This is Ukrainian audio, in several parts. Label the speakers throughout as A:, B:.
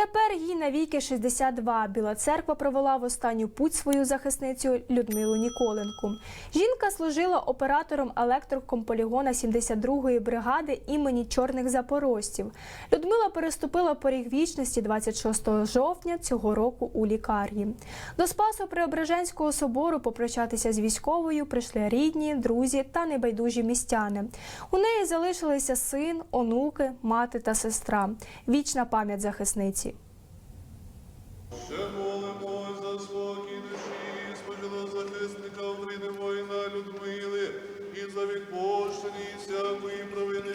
A: Тепер їй навіки 62. Біла церква провела в останню путь свою захисницю Людмилу Ніколенку. Жінка служила оператором електриком полігона 72-ї бригади імені чорних запорожців. Людмила переступила поріг вічності 26 жовтня цього року у лікарні. До Спасо Преображенського собору попрощатися з військовою прийшли рідні, друзі та небайдужі містяни. У неї залишилися син, онуки, мати та сестра. Вічна пам'ять захисниці.
B: Ще молимось за спокій душі, споділа захисника України воїна Людмили, і за відпущення всякої провини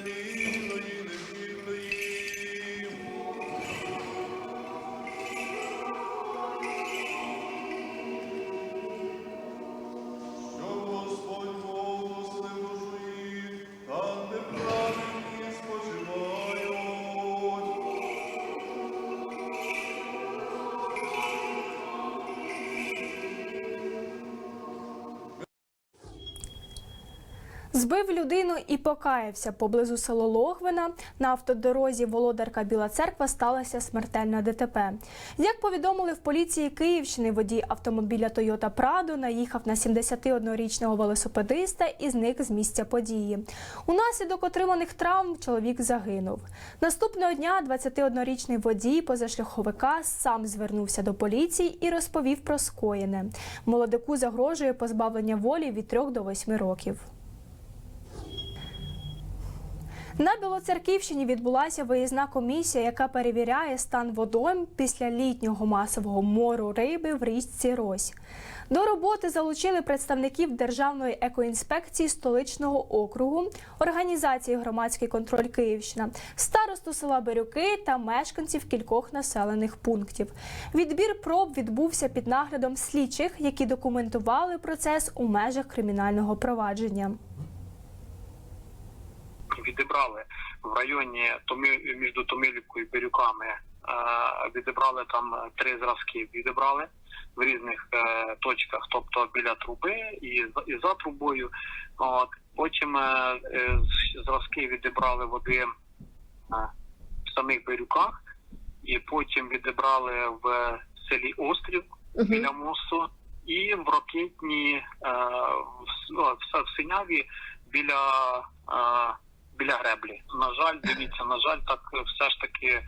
A: Збив людину і покаявся. Поблизу село Логвина на автодорозі Володарка Біла Церква сталося смертельне ДТП. Як повідомили в поліції Київщини, водій автомобіля Toyota Prado наїхав на 71-річного велосипедиста і зник з місця події. Унаслідок отриманих травм чоловік загинув. Наступного дня 21-річний водій позашляховика сам звернувся до поліції і розповів про скоєне. Молодику загрожує позбавлення волі від 3 до 8 років. На Білоцерківщині відбулася виїзна комісія, яка перевіряє стан водойм після літнього масового мору риби в річці Рось. До роботи залучили представників Державної екоінспекції столичного округу, організації Громадський контроль Київщина, старосту села Бирюки та мешканців кількох населених пунктів. Відбір проб відбувся під наглядом слідчих, які документували процес у межах кримінального провадження.
C: Відібрали в районі Томи- між Томилівкою і Бірюками. е, Відібрали там три зразки. Відібрали в різних е, точках, тобто біля труби і за- і за трубою. От потім е, зразки відібрали води в самих Бірюках, і потім відібрали в селі Острів біля мосту, і в Рокитні е, в, ну, в в Синяві біля, е, біля греблі. На жаль, дивіться, на жаль, так все ж таки. е,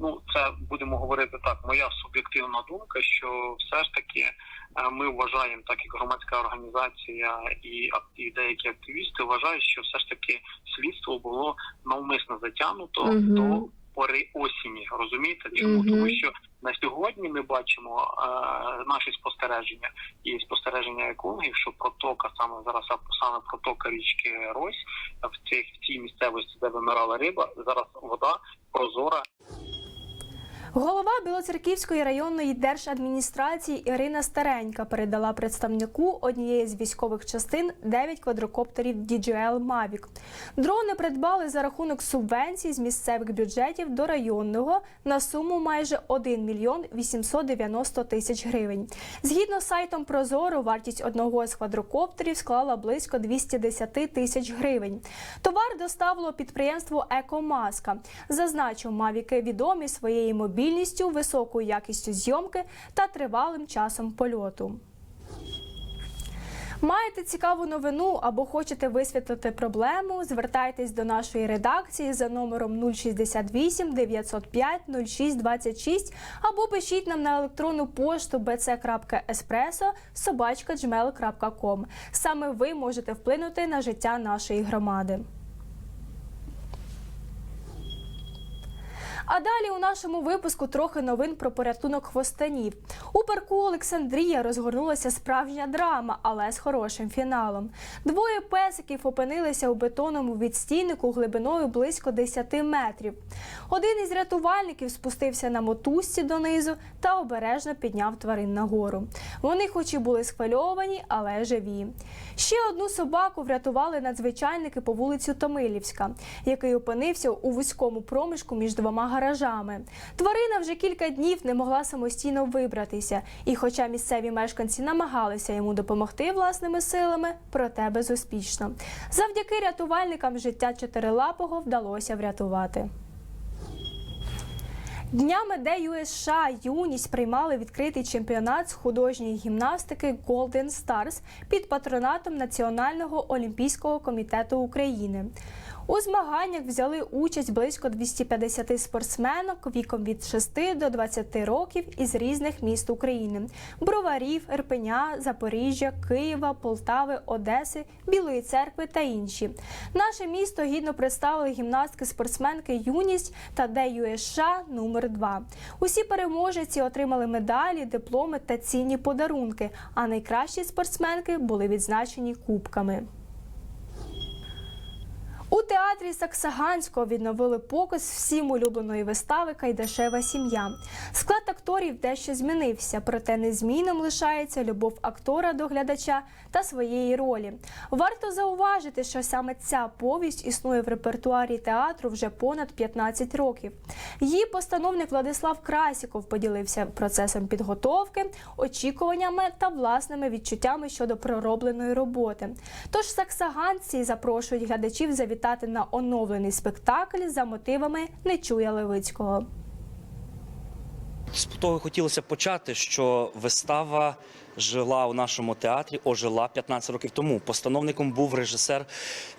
C: Ну, це будемо говорити так. Моя суб'єктивна думка, що все ж таки е, ми вважаємо, так як громадська організація і, і деякі активісти вважають, що все ж таки слідство було навмисно затягнуто
D: угу.
C: до пори осені. Розумієте, чому? Тому, що на сьогодні ми бачимо е, наші спостереження і спостереження екологів, що протока саме зараз саме протока річки Рось в цих в цій місцевості, де вимирала риба, зараз вода прозора
A: Голова Білоцерківської районної держадміністрації Ірина Старенька передала представнику однієї з військових частин 9 квадрокоптерів DJL Mavic. Дрони придбали за рахунок субвенцій з місцевих бюджетів до районного на суму майже 1 мільйон 890 тисяч гривень. Згідно з сайтом Прозоро, вартість одного з квадрокоптерів склала близько 210 тисяч гривень. Товар доставило підприємство Екомаска. Зазначу, мавіки відомі своєю мобільністю, високою якістю зйомки та тривалим часом польоту. Маєте цікаву новину або хочете висвітлити проблему? Звертайтесь до нашої редакції за номером 068 905 0626 або пишіть нам на електронну пошту bc.espresso собачка.gmail.com. Саме ви можете вплинути на життя нашої громади. А далі у нашому випуску трохи новин про порятунок хвостанів. У парку Олександрія розгорнулася справжня драма, але з хорошим фіналом. Двоє песиків опинилися у бетонному відстійнику глибиною близько 10 метрів. Один із рятувальників спустився на мотузці донизу та обережно підняв тварин нагору. Вони, хоч і були схвильовані, але живі. Ще одну собаку врятували надзвичайники по вулицю Томилівська, який опинився у вузькому проміжку між двома гаражами. Тварина вже кілька днів не могла самостійно вибратися, і, хоча місцеві мешканці намагалися йому допомогти власними силами, проте безуспішно. Завдяки рятувальникам життя чотирилапого вдалося врятувати. Днями ДЮС США юність приймали відкритий чемпіонат з художньої гімнастики Golden Stars під патронатом Національного олімпійського комітету України. У змаганнях взяли участь близько 250 спортсменок віком від 6 до 20 років із різних міст України: Броварів, Ірпеня, Запоріжжя, Києва, Полтави, Одеси, Білої церкви та інші. Наше місто гідно представили гімнастки спортсменки Юність та ДЮСШ номер 2 Усі переможці отримали медалі, дипломи та цінні подарунки. А найкращі спортсменки були відзначені кубками. У театрі Саксаганського відновили показ всім улюбленої вистави Кайдашева сім'я. Склад акторів дещо змінився, проте незмінним лишається любов актора до глядача та своєї ролі. Варто зауважити, що саме ця повість існує в репертуарі театру вже понад 15 років. Її постановник Владислав Красіков поділився процесом підготовки, очікуваннями та власними відчуттями щодо проробленої роботи. Тож саксаганці запрошують глядачів завітати на оновлений спектакль за мотивами Нечуя Левицького.
D: З того хотілося почати, що вистава жила у нашому театрі, ожила 15 років тому. Постановником був режисер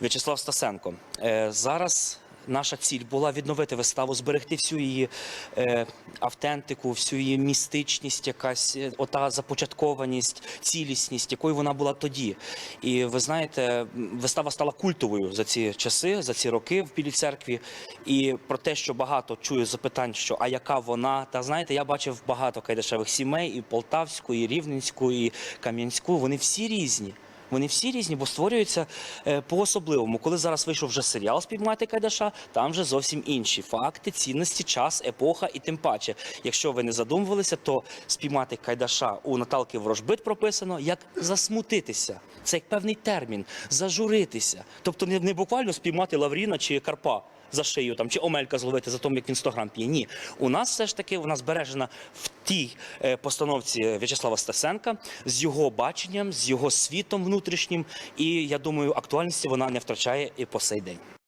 D: В'ячеслав Стасенко. Е, Зараз наша ціль була відновити виставу, зберегти всю її е, автентику, всю її містичність, якась е, ота започаткованість, цілісність, якою вона була тоді. І ви знаєте, вистава стала культовою за ці часи, за ці роки в Білій церкві. І про те, що багато чую запитань, що а яка вона? Та знаєте, я бачив багато кайдашевих сімей, і Полтавську, і Рівненську, і Кам'янську. Вони всі різні. Вони всі різні, бо створюються е, по-особливому. Коли зараз вийшов вже серіал «Спіймати Кайдаша, там вже зовсім інші факти, цінності, час, епоха і тим паче. Якщо ви не задумувалися, то спіймати Кайдаша у Наталки Ворожбит прописано як засмутитися. Це як певний термін, зажуритися. Тобто не, не буквально спіймати Лавріна чи Карпа за шию там чи Омелька зловити за тому, як він 100 грам п'є. Ні, у нас все ж таки вона збережена в тій е, постановці В'ячеслава Стасенка з його баченням, з його світом внутрішнім. І я думаю, актуальності вона не втрачає і по сей день.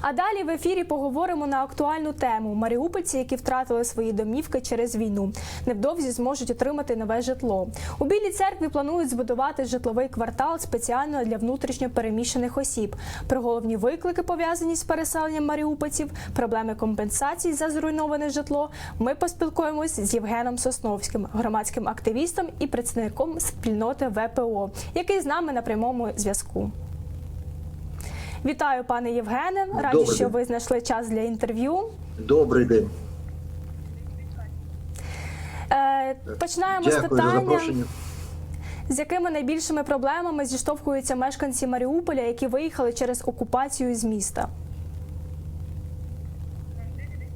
A: А далі в ефірі поговоримо на актуальну тему: маріупольці, які втратили свої домівки через війну, невдовзі зможуть отримати нове житло. У Білій церкві планують збудувати житловий квартал спеціально для внутрішньо переміщених осіб. Про головні виклики пов'язані з переселенням маріупольців, проблеми компенсацій за зруйноване житло. Ми поспілкуємось з Євгеном Сосновським, громадським активістом і представником спільноти ВПО, який з нами на прямому зв'язку. Вітаю, пане Євгене. Раді,
E: Добрий
A: що ви знайшли час для інтерв'ю.
E: Добрий день.
A: Е, починаємо з
E: Дякую за
A: питання,
E: запрошення.
A: з якими найбільшими проблемами зіштовхуються мешканці Маріуполя, які виїхали через окупацію з міста.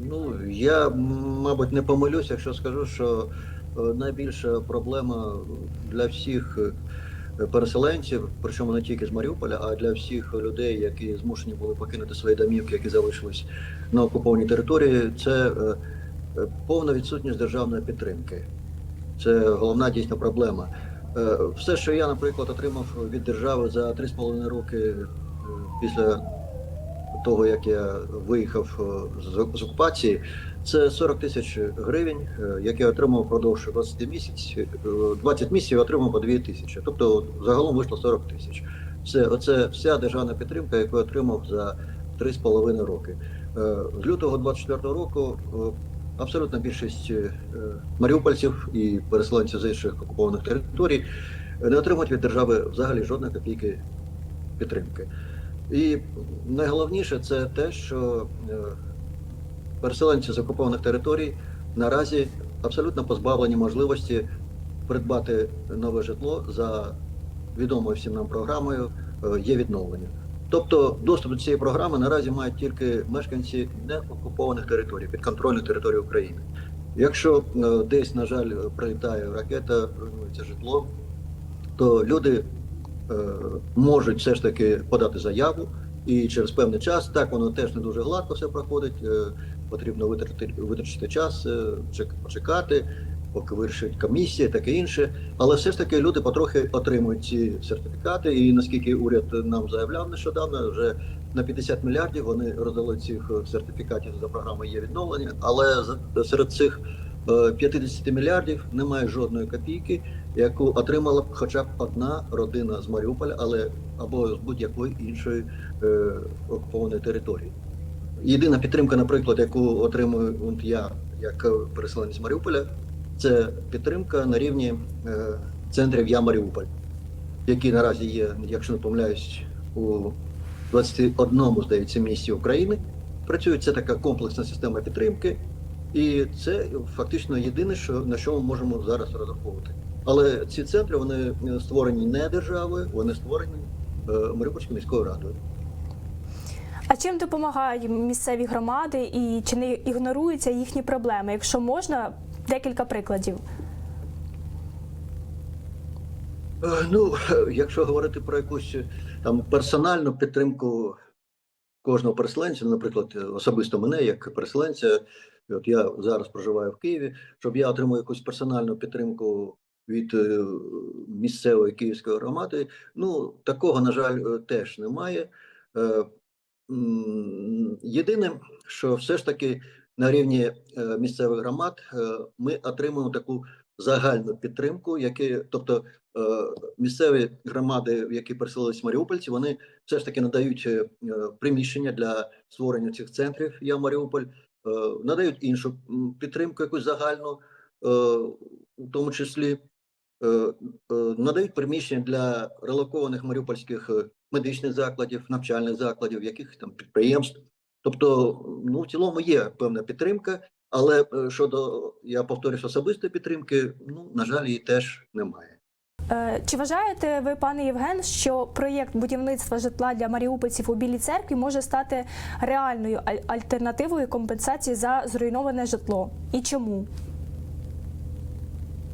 E: Ну я мабуть не помилюсь, якщо скажу, що е, найбільша проблема для всіх переселенців, причому не тільки з Маріуполя, а для всіх людей, які змушені були покинути свої домівки, які залишились на окупованій території, це е, е, повна відсутність державної підтримки. Це головна дійсна проблема. Е, Все, що я, наприклад, отримав від держави за 3,5 роки е, після того, як я виїхав е, з окупації, це 40 тисяч гривень, е, які я отримав впродовж 20 місяців. е, 20 місяців отримав по 2 тисячі. Тобто загалом вийшло 40 тисяч. Це оце вся державна підтримка, яку я отримав за 3,5 роки. Е, З лютого 24 року абсолютна більшість маріупольців і переселенців з інших окупованих територій не отримують від держави взагалі жодної копійки підтримки. І найголовніше це те, що переселенці з окупованих територій наразі абсолютно позбавлені можливості придбати нове житло за відомою всім нам програмою е, є відновлення. Тобто доступ до цієї програми наразі мають тільки мешканці неокупованих територій, підконтрольних територій України. Якщо е, десь, на жаль, прилітає ракета, руйнується житло, то люди е, можуть все ж таки подати заяву, і через певний час так воно теж не дуже гладко все проходить. Потрібно витратити витрачити час, е, почекати, поки вирішить комісія, таке інше. Але все ж таки люди потрохи отримують ці сертифікати. І наскільки уряд нам заявляв нещодавно, вже на 50 мільярдів вони роздали цих е, сертифікатів за програмою є відновлення, але серед цих е, 50 мільярдів немає жодної копійки, яку отримала б хоча б одна родина з Маріуполя, але або з будь-якої іншої е, окупованої території. Єдина підтримка, наприклад, яку отримую от я як переселенець Маріуполя, це підтримка на рівні е, центрів Я Маріуполь, які наразі є, якщо не помиляюсь, у 21 здається місті України. Працює це така комплексна система підтримки, і це фактично єдине, що на що ми можемо зараз розраховувати. Але ці центри вони створені не державою, вони створені е, Маріупольською міською радою.
A: А чим допомагають місцеві громади і чи не ігноруються їхні проблеми? Якщо можна, декілька прикладів.
E: Е, Ну, якщо говорити про якусь е, там персональну підтримку кожного переселенця, ну, наприклад, е, особисто мене як переселенця, от я зараз проживаю в Києві, щоб я отримав якусь персональну підтримку від місцевої київської громади, ну такого, на жаль, теж немає. Єдине, що все ж таки на рівні е, місцевих громад е, ми отримуємо таку загальну підтримку, які, тобто е, місцеві громади, в які переселились маріупольці, вони все ж таки надають приміщення для створення цих центрів. Я Маріуполь, надають іншу підтримку, якусь загальну, в тому числі надають приміщення для релокованих маріупольських медичних закладів, навчальних закладів, яких там підприємств. Тобто, ну в цілому є певна підтримка, але е, щодо я повторюсь особистої підтримки, ну на жаль, її теж немає.
A: Е, Чи вважаєте ви, пане Євген, що проєкт будівництва житла для маріупольців у Білій церкві може стати реальною альтернативою компенсації за зруйноване житло? І чому?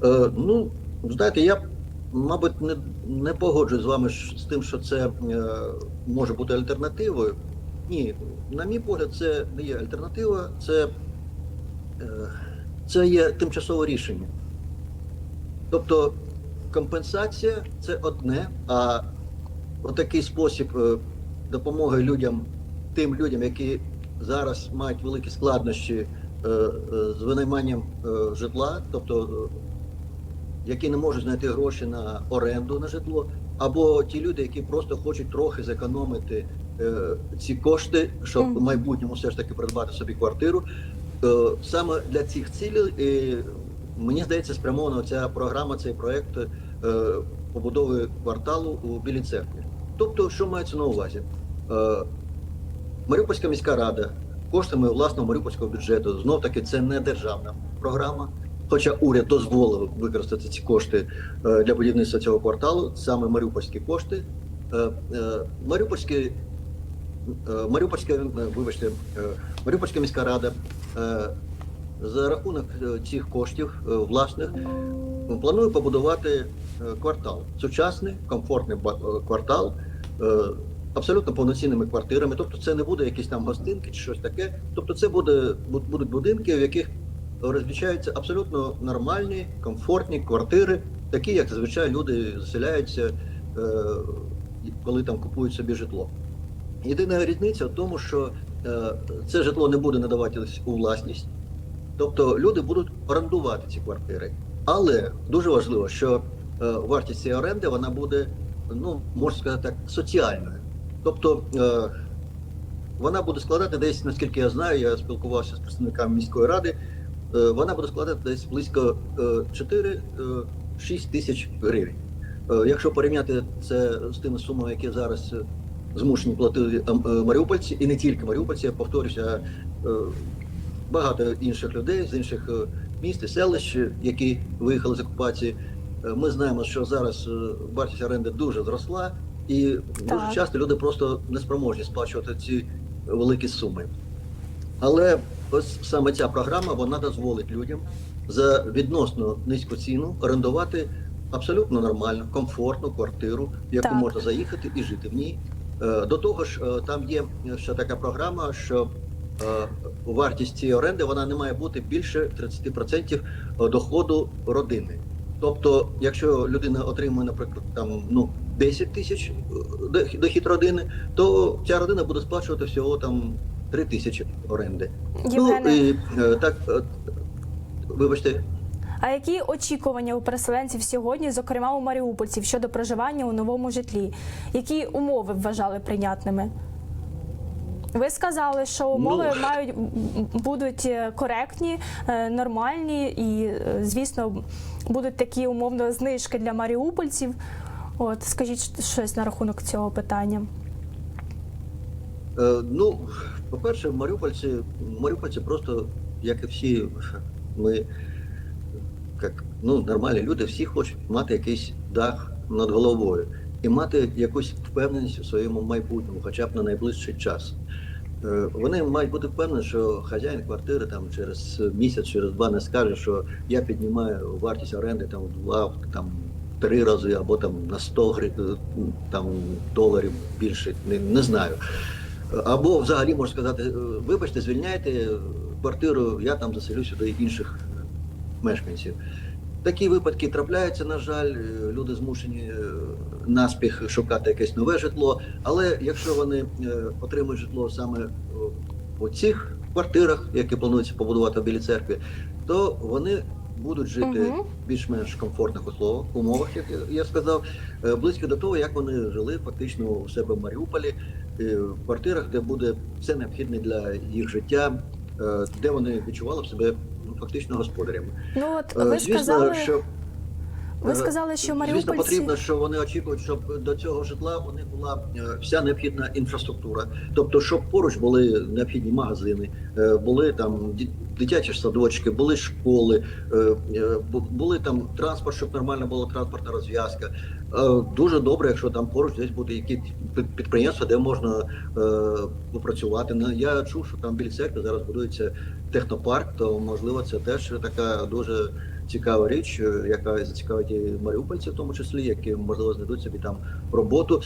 E: Е, ну, знаєте, я, мабуть, не, не погоджуюсь з вами з тим, що це е, може бути альтернативою. Ні, на мій погляд, це не є альтернатива, це, е, це є тимчасове рішення. Тобто компенсація це одне, а отакий спосіб е, допомоги людям, тим людям, які зараз мають великі складнощі з винайманням житла, тобто які не можуть знайти гроші на оренду на житло, або ті люди, які просто хочуть трохи зекономити е, ці кошти, щоб в майбутньому все ж таки придбати собі квартиру. Е, саме для цих цілей, е, мені здається, спрямована ця програма, цей проект е, побудови кварталу у Білій церкві. Тобто, що мається на увазі? Е, Маріупольська міська рада коштами власного маріупольського бюджету, знов таки це не державна програма. Хоча уряд дозволив використати ці кошти е, для будівництва цього кварталу, саме маріупольські кошти. Е, е, Маріупольські, Маріупольська, вибачте, Маріупольська міська рада за рахунок цих коштів власних планує побудувати квартал. Сучасний, комфортний квартал, абсолютно повноцінними квартирами. Тобто, це не буде якісь там гостинки чи щось таке. Тобто, це буде будуть будинки, в яких розміщаються абсолютно нормальні, комфортні квартири, такі, як зазвичай люди заселяються, е, коли там купують собі житло. Єдина різниця в тому, що е, це житло не буде надаватися у власність, тобто люди будуть орендувати ці квартири. Але дуже важливо, що е, вартість цієї оренди вона буде, ну можна сказати так, соціальною. Тобто вона буде складати десь, наскільки я знаю, я спілкувався з представниками міської ради. Е, Вона буде складати десь близько е, 4-6 тисяч гривень. Е, Якщо порівняти це з тими сумами, які зараз е, змушені платити е, е, маріупольці, і не тільки маріупольці, я повторюся, е, багато інших людей з інших е, міст і селищ, які виїхали з окупації. Е, Ми знаємо, що зараз е, вартість оренди дуже зросла, і дуже часто люди просто не спроможні сплачувати ці великі суми. Але ось саме ця програма вона дозволить людям за відносно низьку ціну орендувати абсолютно нормальну, комфортну квартиру, в яку
A: Так.
E: можна заїхати і жити в ній. Е, До того ж, е, там є ще така програма, що е, вартість цієї оренди вона не має бути більше 30% доходу родини. Тобто, якщо людина отримує, наприклад, там ну 10 тисяч дохід родини, то ця родина буде сплачувати всього там 3 тисячі оренди.
A: Євгене,
E: Ну і е, так, е, вибачте,
A: а які очікування у переселенців сьогодні, зокрема у маріупольців, щодо проживання у новому житлі? Які умови вважали прийнятними? Ви сказали, що умови
E: Ну.
A: мають будуть е, коректні, нормальні, і звісно будуть такі умовно знижки для маріупольців. От скажіть щось на рахунок цього питання.
E: Ну, по-перше, маріупольці, маріупольці просто, як і всі, ми, як ну, нормальні люди, всі хочуть мати якийсь дах над головою і мати якусь впевненість у своєму майбутньому, хоча б на найближчий час. Е, Вони мають бути впевнені, що хазяїн квартири там через місяць, через два не скаже, що я піднімаю вартість оренди там в два, там три рази або там на 100 гривень, там доларів більше, не, не знаю. Або взагалі можна сказати, е, вибачте, звільняйте квартиру, я там заселю сюди інших е, мешканців. Такі випадки трапляються, на жаль, е, люди змушені наспіх шукати якесь нове житло. Але якщо вони отримують житло саме у цих квартирах, які планується побудувати в Білій церкві, то вони будуть жити в більш-менш комфортних условах, умовах, як я- сказав, близько до того, як вони жили фактично у себе в Маріуполі, в квартирах, де буде все необхідне для їх життя, е, де вони відчували в себе ну, фактично господарями.
A: Ну от
E: Е,
A: ви
E: Звісно,
A: сказали,
E: що
A: ви сказали, що
E: Звісно, потрібно, що вони очікують, щоб до цього житла у них була е, вся необхідна інфраструктура. Тобто, щоб поруч були необхідні магазини, е, були там дитячі садочки, були школи, е, бу- були там транспорт, щоб нормальна була транспортна розв'язка. Дуже добре, якщо там поруч десь буде якісь підприємства, де можна попрацювати. Ну, Я чув, що там біля церкви зараз будується технопарк, то можливо це теж така дуже цікава річ, е, яка зацікавить і маріупольців, в тому числі, які можливо знайдуть собі там роботу.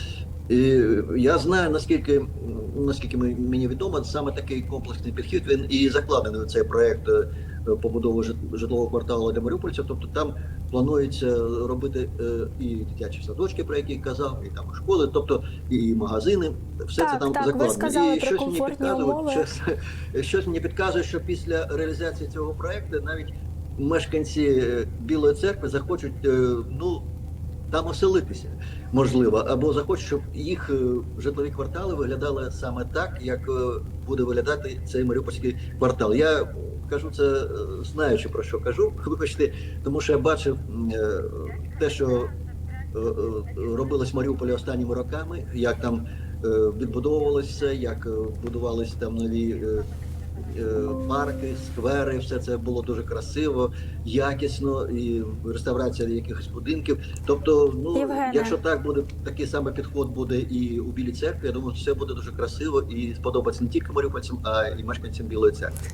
E: І я знаю наскільки наскільки мені відомо, саме такий комплексний підхід він і закладений у цей проект е, побудови житлового кварталу для маріупольців. Тобто там планується робити е, і дитячі садочки, про які казав, і там і школи, тобто і магазини. Все
A: Так,
E: це там
A: так, ви
E: закладено.
A: сказали
E: і
A: про
E: щось мені підказує, щось, щось мені підказує, що після реалізації цього проекту навіть мешканці е, Білої церкви захочуть е, ну там оселитися, можливо, або захочуть, щоб їх е, житлові квартали виглядали саме так, як буде виглядати цей маріупольський квартал. Я кажу це знаючи про що кажу, вибачте, тому що я бачив те, що робилось в Маріуполі останніми роками, як там відбудовувалося як будувались там нові. Е, Парки, сквери, все це було дуже красиво, якісно, і реставрація якихось будинків. Тобто, ну
A: Євгене.
E: якщо так буде, такий самий підход буде і у Білій церкві, я думаю, все буде дуже красиво і сподобається не тільки маріупольцям, а й мешканцям Білої церкви.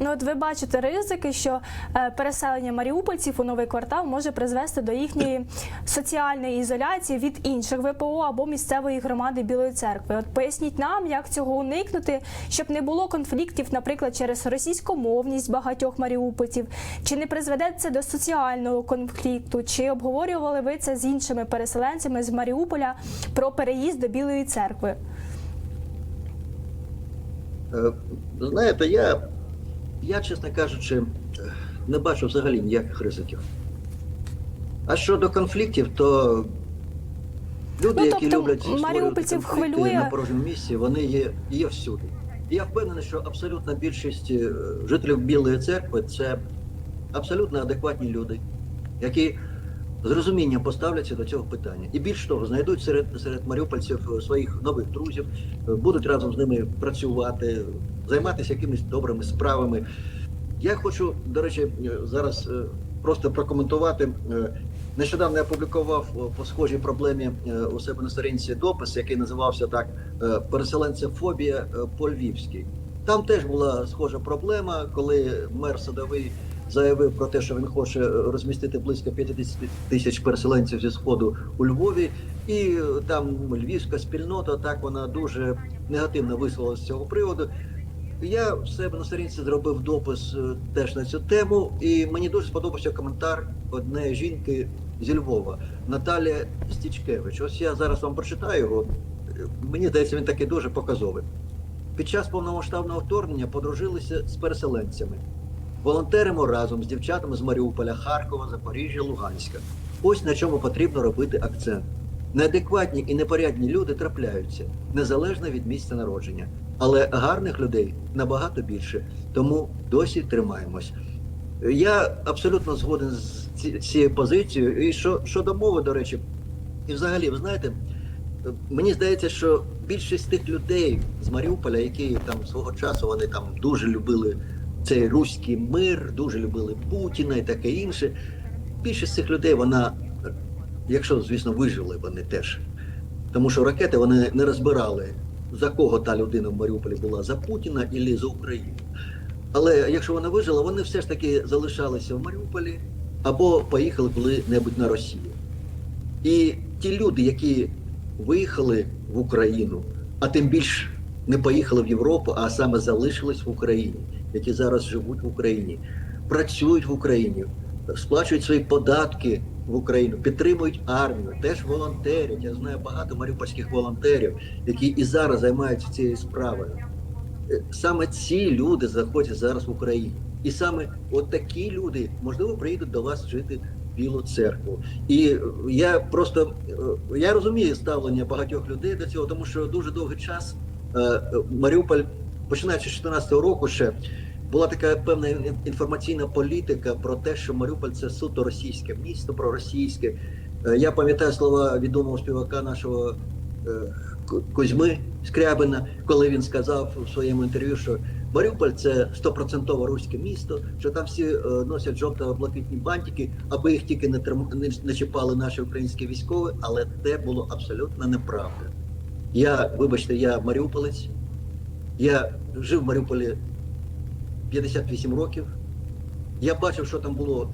A: Ну, от ви бачите ризики, що е, переселення маріупольців у новий квартал може призвести до їхньої соціальної ізоляції від інших ВПО або місцевої громади Білої церкви. От поясніть нам, як цього уникнути, щоб не було конфліктів, наприклад, через російськомовність багатьох маріупольців, чи не призведе це до соціального конфлікту, чи обговорювали ви це з іншими переселенцями з Маріуполя про переїзд до Білої церкви?
E: Е, Знаєте, я, я, чесно кажучи, е, не бачу взагалі ніяких ризиків. А щодо конфліктів, то люди,
A: Ну,
E: які
A: тобто,
E: люблять створювати
A: хвилює-
E: на порожньому місці, вони є, є всюди. І я впевнений, що абсолютна більшість е, жителів Білої церкви це абсолютно адекватні люди, які з розумінням поставляться до цього питання. І більш того, знайдуть серед, серед маріупольців е, своїх нових друзів, е, будуть разом з ними працювати, займатися якимись добрими справами. Я хочу, до речі, е, зараз просто прокоментувати. Нещодавно я опублікував е, по схожій проблемі у себе на сторінці допис, який називався так Переселенцефобія е, по-львівськи. Там теж була схожа проблема, коли мер садовий заявив про те, що він хоче е, розмістити близько 50 тисяч переселенців зі сходу у Львові, і е, там львівська спільнота так вона дуже негативно висловилася з цього приводу. Я в себе на сторінці зробив допис е, теж на цю тему, і мені дуже сподобався коментар однієї жінки, зі Львова, Наталія Стічкевич. Ось я зараз вам прочитаю його. Мені здається, він такий дуже показовий. Під час повномасштабного вторгнення подружилися з переселенцями. Волонтеримо разом з дівчатами з Маріуполя, Харкова, Запоріжжя, Луганська. Ось на чому потрібно робити акцент. Неадекватні і непорядні люди трапляються незалежно від місця народження, але гарних людей набагато більше. Тому досі тримаємось. Я абсолютно згоден з цією позицією. І що щодо мови, до речі, і взагалі, ви знаєте, мені здається, що більшість тих людей з Маріуполя, які там свого часу вони там дуже любили цей руський мир, дуже любили Путіна і таке інше. Більшість цих людей, вона, якщо, звісно, вижили вони теж. Тому що ракети вони не розбирали, за кого та людина в Маріуполі була за Путіна і за Україну. Але якщо вона вижила, вони все ж таки залишалися в Маріуполі або поїхали коли-небудь на Росію. І ті люди, які виїхали в Україну, а тим більш не поїхали в Європу, а саме залишились в Україні, які зараз живуть в Україні, працюють в Україні, сплачують свої податки в Україну, підтримують армію, теж волонтерять. Я знаю багато маріупольських волонтерів, які і зараз займаються цією справою. Е, Саме ці люди знаходяться зараз в Україні. І саме такі люди, можливо, приїдуть до вас жити в Білу церкву. І е, я просто е, я розумію ставлення багатьох людей до цього, тому що дуже довгий час Маріуполь, починаючи з 2014 року, ще була така певна інформаційна політика про те, що Маріуполь це суто російське місто, проросійське. Е, Я пам'ятаю слова відомого співака нашого е, Кузьми Скрябина, коли він сказав у своєму інтерв'ю, що Маріуполь це стопроцентово руське місто, що там всі е, носять жовто-блакитні бантики, аби їх тільки не не, не чіпали наші українські військові, але це було абсолютно неправда. Я, вибачте, я маріуполець, я жив в Маріуполі 58 років. Я бачив, що там було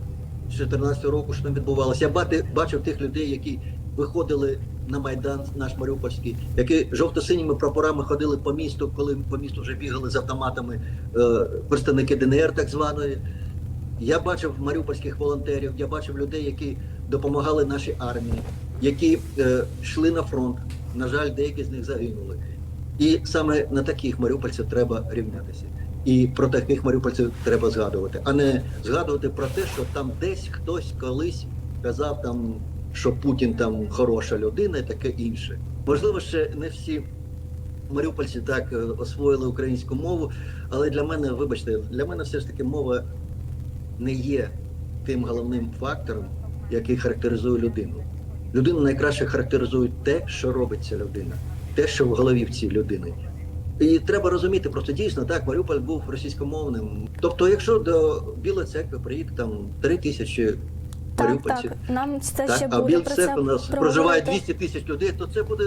E: з 14 року, що там відбувалося. Я бачив тих людей, які виходили на Майдан наш Маріупольський, які жовто-синіми прапорами ходили по місту, коли по місту вже бігали з автоматами е, представники ДНР так званої. Я бачив маріупольських волонтерів, я бачив людей, які допомагали нашій армії, які е, йшли на фронт. На жаль, деякі з них загинули. І саме на таких маріупольців треба рівнятися. І про таких маріупольців треба згадувати, а не згадувати про те, що там десь хтось колись казав там, що Путін там хороша людина і таке інше. Можливо, ще не всі маріупольці так е, освоїли українську мову, але для мене, вибачте, для мене все ж таки мова не є тим головним фактором, який характеризує людину. Людину найкраще характеризує те, що робить ця людина, те, що в голові в цій людини. І треба розуміти, просто дійсно так, Маріуполь був російськомовним. Тобто, якщо до Білої церкви приїде там три тисячі
A: Так,
E: маріупольців,
A: так. Нам це
E: так,
A: ще
E: а
A: буде про це
E: у нас проживає 200 тисяч людей, то це буде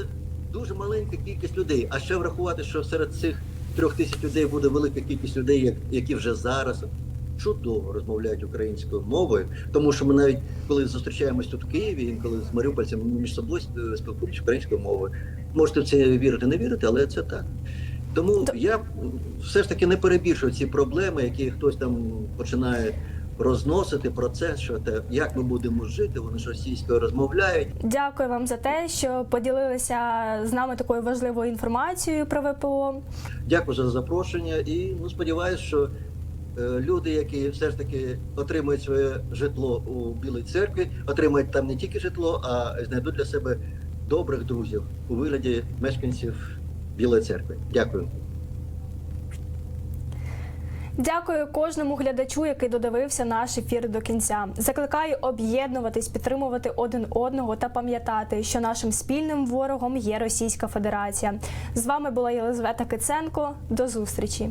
E: дуже маленька кількість людей. А ще врахувати, що серед цих трьох тисяч людей буде велика кількість людей, як- які вже зараз чудово розмовляють українською мовою, тому що ми навіть коли зустрічаємось тут в Києві, інколи з маріупольцями ми між собою спілкуємося українською мовою. Можете в це вірити, не вірити, але це так. Тому
A: То-
E: я все ж таки не перебільшую ці проблеми, які хтось там починає розносити про це, що те, як ми будемо жити, вони ж російською розмовляють.
A: Дякую вам за те, що поділилися з нами такою важливою інформацією про ВПО.
E: Дякую за запрошення і ну сподіваюся, що е, люди, які все ж таки отримують своє житло у Білій церкві, отримають там не тільки житло, а знайдуть для себе добрих друзів у вигляді мешканців Білої церкви. Дякую.
A: Дякую кожному глядачу, який додивився наш ефір до кінця. Закликаю об'єднуватись, підтримувати один одного та пам'ятати, що нашим спільним ворогом є Російська Федерація. З вами була Єлизавета Киценко. До зустрічі.